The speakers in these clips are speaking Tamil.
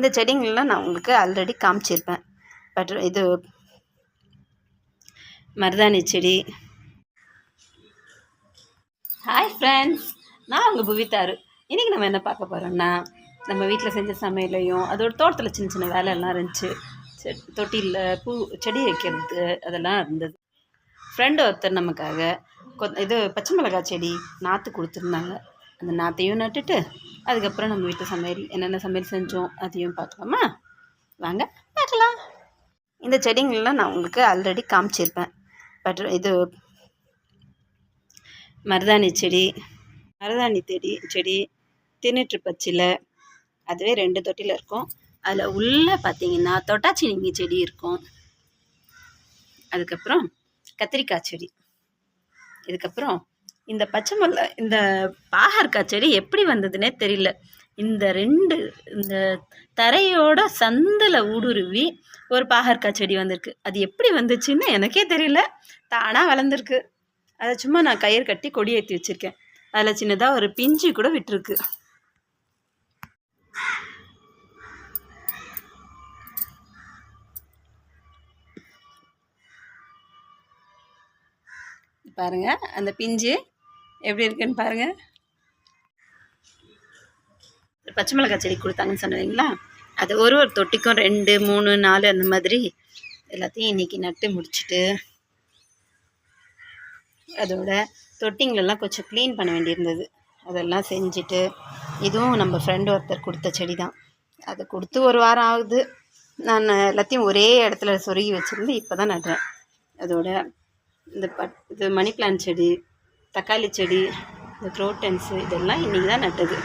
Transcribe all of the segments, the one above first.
இந்த செடிங்கள்லாம் நான் உங்களுக்கு ஆல்ரெடி காமிச்சிருப்பேன். பட் இது மருதாணி செடி. ஹாய் ஃப்ரெண்ட்ஸ் நான் உங்கள் புவித்தாரு. இன்றைக்கி நம்ம என்ன பார்க்க போகிறோம்னா நம்ம வீட்டில் செஞ்ச சமையலையும் அதோட தோட்டத்தில் சின்ன சின்ன வேலையெல்லாம் இருந்துச்சு. தொட்டியில் பூ செடி வைக்கிறது அதெல்லாம் இருந்தது. ஃப்ரெண்டு ஒருத்தர் நமக்காக கொ இது பச்சை மிளகாய் செடி நாற்று கொடுத்துருந்தாங்க. அந்த நாற்றையும் நட்டுட்டு அதுக்கப்புறம் நம்ம வீட்டு சமையல் என்னென்ன சமையல் செஞ்சோம் அதையும் பார்க்கலாமா? வாங்க பார்க்கலாம். இந்த செடிங்கள்லாம் நான் உங்களுக்கு ஆல்ரெடி காமிச்சிருப்பேன். பட் இது மருதாணி செடி மருதாணி செடி செடி தின்னுட்டு பச்சிலை அதுவே ரெண்டு தொட்டியில் இருக்கும். அதில் உள்ளே பார்த்தீங்கன்னா தொட்டாச்சினிங்கி செடி இருக்கும். அதுக்கப்புறம் கத்திரிக்காய் செடி. இதுக்கப்புறம் இந்த பச்சை மிளகா இந்த பாகற்காய் செடி எப்படி வந்ததுன்னே தெரியல. இந்த ரெண்டு இந்த தரையோட சந்தில் ஊடுருவி ஒரு பாகற்காய் செடி வந்திருக்கு. அது எப்படி வந்துச்சுன்னு எனக்கே தெரியல. தானாக வளர்ந்துருக்கு. அதை சும்மா நான் கயிறு கட்டி கொடி ஏற்றி வச்சுருக்கேன். அதில் சின்னதாக ஒரு பிஞ்சு கூட விட்டுருக்கு. பாருங்க அந்த பிஞ்சு எப்படி இருக்குன்னு பாருங்கள் பச்சை மிளகாய் செடி கொடுத்தாங்கன்னு சொன்னீங்களா? அது ஒரு ஒரு தொட்டிக்கும் ரெண்டு மூணு நாலு அந்த மாதிரி எல்லாத்தையும் இன்றைக்கி நட்டு முடிச்சுட்டு அதோட தொட்டிங்களெல்லாம் கொஞ்சம் க்ளீன் பண்ண வேண்டியிருந்தது. அதெல்லாம் செஞ்சுட்டு இதுவும் நம்ம ஃப்ரெண்டு ஒருத்தர் கொடுத்த செடி தான் அதை கொடுத்து ஒரு வாரம் ஆகுது. நான் எல்லாத்தையும் ஒரே இடத்துல சொருகி வச்சுருந்து இப்போ தான் நடுறேன். அதோட இந்த பட் இது மணி பிளான்ட் செடி தக்காளி செடி இந்த குரோட்டன்ஸு இதெல்லாம் இன்றைக்கி தான் நட்டது.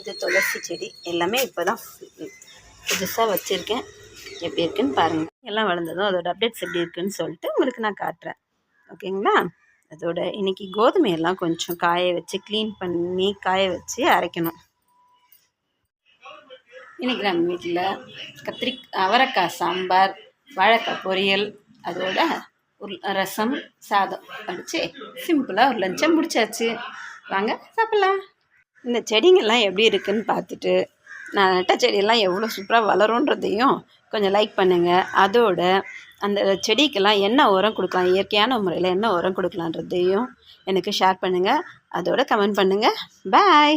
இது துளசி செடி எல்லாமே இப்போ தான் புதுசாக வச்சுருக்கேன். எப்படி இருக்குன்னு பாருங்கள் எல்லாம் வளர்ந்ததும் அதோட அப்டேட்ஸ் எப்படி இருக்குன்னு சொல்லிட்டு உங்களுக்கு நான் காட்டுறேன். ஓகேங்களா? அதோட இன்றைக்கி கோதுமையெல்லாம் கொஞ்சம் காய வச்சு க்ளீன் பண்ணி காய வச்சு அரைக்கணும். இன்றைக்கி நம்ம வீட்டில் கத்திரி அவரைக்காய் சாம்பார் வாழைக்காய் பொரியல் அதோட ஒரு ரசம் சாதம் அடித்து சிம்பிளாக ஒரு லஞ்சம் முடிச்சாச்சு. வாங்க சாப்பிட்லாம். இந்த செடிங்கள்லாம் எப்படி இருக்குன்னு பார்த்துட்டு நான் நட்ட செடியெல்லாம் எவ்வளோ சூப்பராக வளருன்றதையும் கொஞ்சம் லைக் பண்ணுங்கள் அதோட அந்த செடிக்கெல்லாம் என்ன உரம் கொடுக்கலாம் இயற்கையான முறையில் என்ன உரம் கொடுக்கலான்றதையும் எனக்கு ஷேர் பண்ணுங்கள் அதோட கமெண்ட் பண்ணுங்கள் பாய்